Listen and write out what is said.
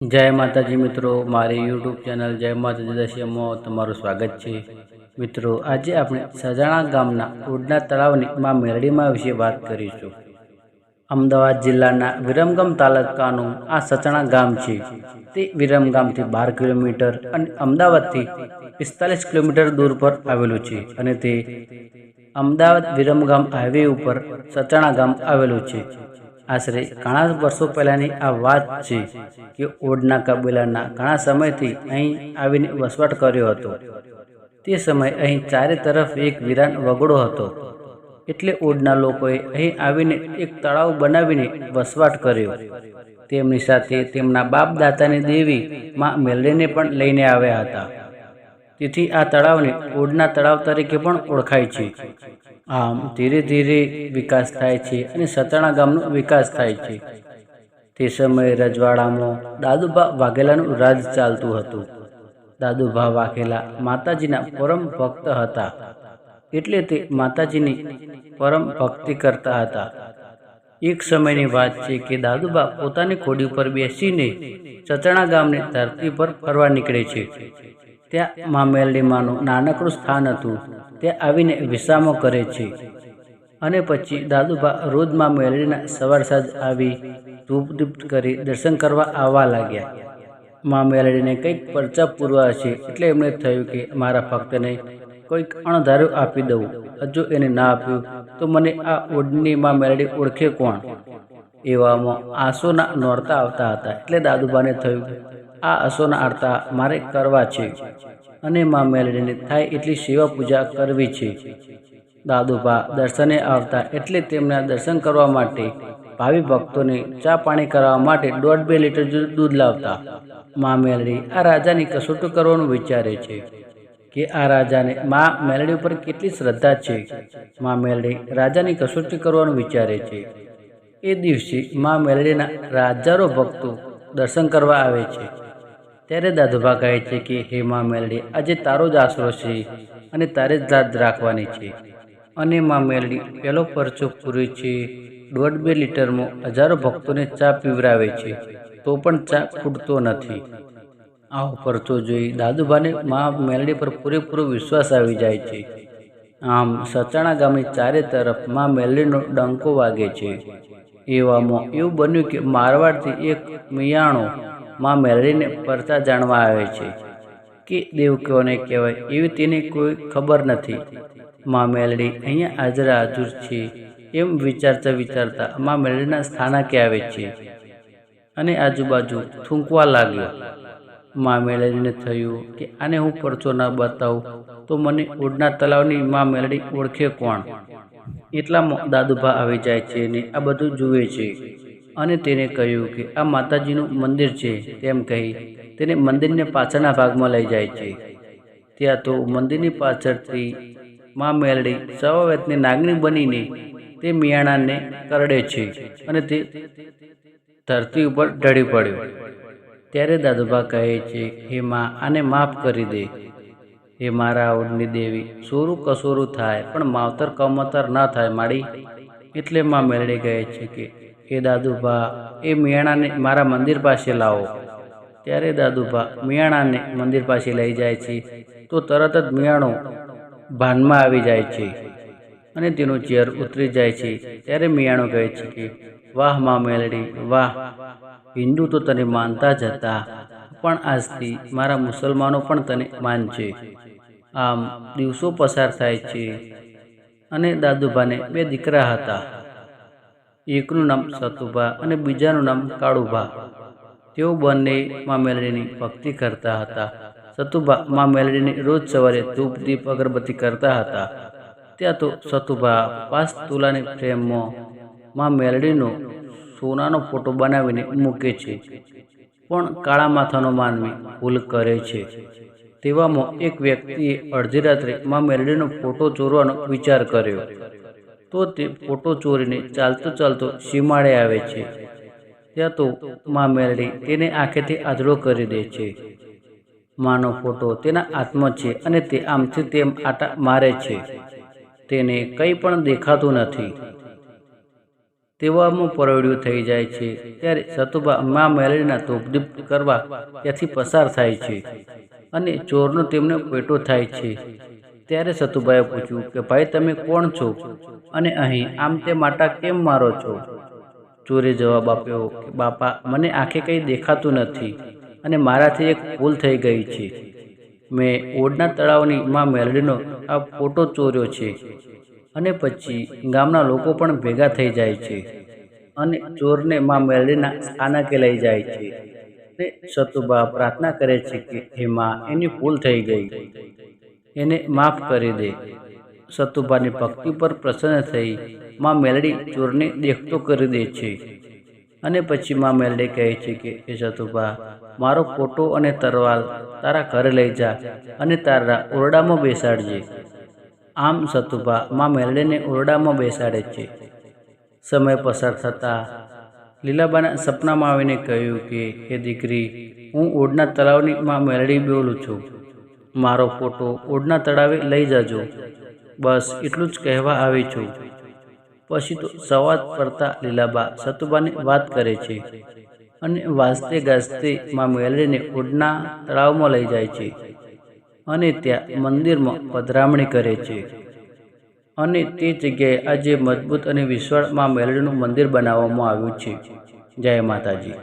જય માતાજી મિત્રો, મારી યુટ્યુબ ચેનલ જય માતાજી દશ્યમાં તમારું સ્વાગત છે. મિત્રો, આજે આપણે સજાણા ગામના ઉડના તળાવની માં મેરડીમાં વિશે વાત કરીશું. અમદાવાદ જિલ્લાના વિરમગામ તાલુકાનું આ સચણા ગામ છે. તે વિરમગામથી બાર કિલોમીટર અને અમદાવાદથી પિસ્તાલીસ કિલોમીટર દૂર પર આવેલું છે અને તે અમદાવાદ વિરમગામ હાઈવે ઉપર સચણા ગામ આવેલું છે. આશરે ઘણા વર્ષો પહેલાંની આ વાત છે કે ઓડના કબીલાના ઘણા સમયથી અહીં આવીને વસવાટ કર્યો હતો. તે સમયે અહીં ચારે તરફ એક વિરાન વગડો હતો. એટલે ઓડના લોકોએ અહીં આવીને એક તળાવ બનાવીને વસવાટ કર્યો. તેમની સાથે તેમના બાપ દાતાની દેવી માં મેલડીને પણ લઈને આવ્યા હતા. તેથી આ તળાવને ઓડના તળાવ તરીકે પણ ઓળખાય છે. આમ ધીરે ધીરે વિકાસ થાય છે અને સતાણા ગામનો વિકાસ થાય છે. તે સમયે રજવાડામાં દાદુભા વાઘેલાનું રાજ ચાલતું હતું. દાદુભા વાઘેલા માતાજીના પરમ ભક્ત હતા. એટલે તે માતાજીની પરમ ભક્તિ કરતા હતા. એક સમયની વાત છે કે દાદુબા પોતાની ખોડી ઉપર બેસીને સચણા ગામની ધરતી પર ફરવા નીકળે છે. ત્યાં મા મેલડીમાનું નાનકડું સ્થાન હતું. ત્યાં આવીને વિસામો કરે છે. અને પછી દાદુભા રોજ મા મેલડીના સવાર સાંજ આવી ધૂપ ધૂપ કરી દર્શન કરવા આવવા લાગ્યા. મા મેલડીને કંઈક પરચા પૂરવા હશે એટલે એમણે થયું કે મારા ભક્તને કોઈક અણધાર્યું આપી દઉં. હજુ એને ના આપ્યું તો મને આ ઓડની મા મેલડી ઓળખે કોણ? એવામાં આંસુના નોરતા આવતા હતા એટલે દાદુબાને થયું આ આંસુના આરતા મારે કરવા છે અને માં મેલડીને થાય એટલી સેવા પૂજા કરવી છે. દાદુભા દર્શને આવતા એટલે તેમના દર્શન કરવા માટે ભાવિ ભક્તોને ચા પાણી કરવા માટે દોઢ બે લીટર દૂધ લાવતા. મા મેલડી આ રાજાની કસોટી કરવાનું વિચારે છે કે આ રાજાને મા મેલડી ઉપર કેટલી શ્રદ્ધા છે. મા મેલડી રાજાની કસોટી કરવાનું વિચારે છે. એ દિવસે મા મેલડીના રાજારો ભક્તો દર્શન કરવા આવે છે. ત્યારે દાદુભા કહે છે કે, હે મા મેલડી, આજે તારો જ આશરો છે અને તારે જ દાદ રાખવાની છે. અને મા મેલડી પહેલો પરચો પૂરે છે. દોઢ બે લીટરમાં હજારો ભક્તોને ચા પીવરાવે છે. તો પણ ચા ખૂટતો નથી. આવો પરચો જોઈ દાદુભાને મા મેલડી પર પૂરેપૂરો વિશ્વાસ આવી જાય છે. આમ સચાણા ગામની ચારે તરફ મા મેલડીનો ડંકો વાગે છે. એવામાં એવું બન્યું કે મારવાડથી એક મિયાણો મા મેલડીને પરતા જાણવા આવે છે કે દેવ કોને કહેવાય એવી તેને કોઈ ખબર નથી. મા મેલડી અહીંયા હાજરા હાજર છે એમ વિચારતા વિચારતા મા મેલડીના સ્થાનકે આવે છે અને આજુબાજુ થૂંકવા લાગ્યો. મા મેલડીને થયું કે આને હું પરચો ના બતાવું તો મને ઓડના તલાવની મા મેલડી ઓળખે કોણ? એટલામાં દાદુભા આવી જાય છે ને આ બધું જુએ છે. અને તેને કહ્યું કે આ માતાજીનું મંદિર છે, તેમ કહી તેને મંદિરને પાછળના ભાગમાં લઈ જાય છે. ત્યાં તો મંદિરની પાછળથી મા મેલડી સવાવેતની નાગણી બનીને તે મિયાણાને કરડે છે અને તે ધરતી ઉપર ઢળી પડ્યો. ત્યારે દાદુભા કહે છે, હે મા, આને માફ કરી દે. હે મારા ઓડની દેવી, સોરું કસોરું થાય, પણ માવતર કમતર ના થાય માડી. એટલે માં મેળડી કહે છે કે હે દાદુભા, એ મિયાણાને મારા મંદિર પાસે લાવો. ત્યારે દાદુભા મિયાણાને મંદિર પાસે લઈ જાય છે. તો તરત જ મિયાણો ભાનમાં આવી જાય છે અને તેનું ચેર ઉતરી જાય છે. ત્યારે મિયાણો કહે છે કે, વાહ મા મેલડી, વાહ! હિન્દુ તો તને માનતા જ હતા, પણ આજથી મારા મુસલમાનો પણ તને માનશે. આમ દિવસો પસાર થાય છે. અને દાદુભાને બે દીકરા હતા. એકનું નામ સતુભા અને બીજાનું નામ કાળુભા. તેઓ બંને મા મેલડીની ભક્તિ કરતા હતા. સતુભા મા મેલડીની રોજ સવારે ધૂપ દીપ અગરબત્તી કરતા હતા. ત્યાં તો સતુભા પાંચ તુલાની ફ્રેમમાં મા મેલડીનો સોનાનો ફોટો બનાવીને મૂકે છે. પણ કાળા માથાનો માનવી ભૂલ કરે છે. તેવામાં એક વ્યક્તિએ અડધી રાત્રે મા મેલડીનો ફોટો ચોરવાનો વિચાર કર્યો. તો તે ફોટો ચોરીને ચાલતો ચાલતો સીમાડે આવે છે. ત્યાં તો મા મેલડી તેને આંખેથી આધળો કરી દે છે. માનો ફોટો તેના હાથમાં છે અને તે આમથી તેમ આટા મારે છે. તેને કંઈ પણ દેખાતું નથી. તેવામાં પરવડ્યું થઈ જાય છે. ત્યારે સતુભા મા મેલડીના તોપદીપ કરવા ત્યાંથી પસાર થાય છે અને ચોરનો તેમને પેટો થાય છે. ત્યારે સતુભાઈએ પૂછ્યું કે, ભાઈ, તમે કોણ છો? અને અહીં આમ તે માટા કેમ મારો છો? ચોરે જવાબ આપ્યો કે, બાપા, મને આંખે કંઈ દેખાતું નથી અને મારાથી એક ભૂલ થઈ ગઈ છે. મેં ઓડના તળાવની માં મેલડીનો આ ફોટો ચોર્યો છે અને પછી ગામના લોકો પણ ભેગા થઈ જાય છે અને ચોરને માં મેલડીના સ્થાનકે લઈ જાય છે. તે સતુબા પ્રાર્થના કરે છે કે, હે માં, એની ભૂલ થઈ ગઈ. એને માફ કરી દે. સતુભાની ભક્તિ પર પ્રસન્ન થઈ માં મેલડી ચોરને દેખતો કરી દે છે. અને પછી માં મેલડી કહે છે કે, હે સતુભા, મારો ફોટો અને તરવાલ તારા ઘરે લઈ જા અને તારા ઓરડામાં બેસાડજે. આમ સતુભા માં મેલડીને ઓરડામાં બેસાડે છે. સમય પસાર થતાં લીલાબાના સપનામાં આવીને કહ્યું કે, હે દીકરી, હું ઓડના તળાવની માં મેલડી બોલું છું. મારો ફોટો ઓડના તળાવે લઈ જજો. બસ એટલું જ કહેવા આવી છું. પછી તો સવાદ પડતા લીલાબા સતુબાની વાત કરે છે અને વાજતે ગાજતે માં મેલરીને ઓડના તળાવમાં લઈ જાય છે અને ત્યાં મંદિરમાં પધરામણી કરે છે. અને તે જગ્યાએ આજે મજબૂત અને વિશાળમાં મેલડીનું મંદિર બનાવવામાં આવ્યું છે. જય માતાજી.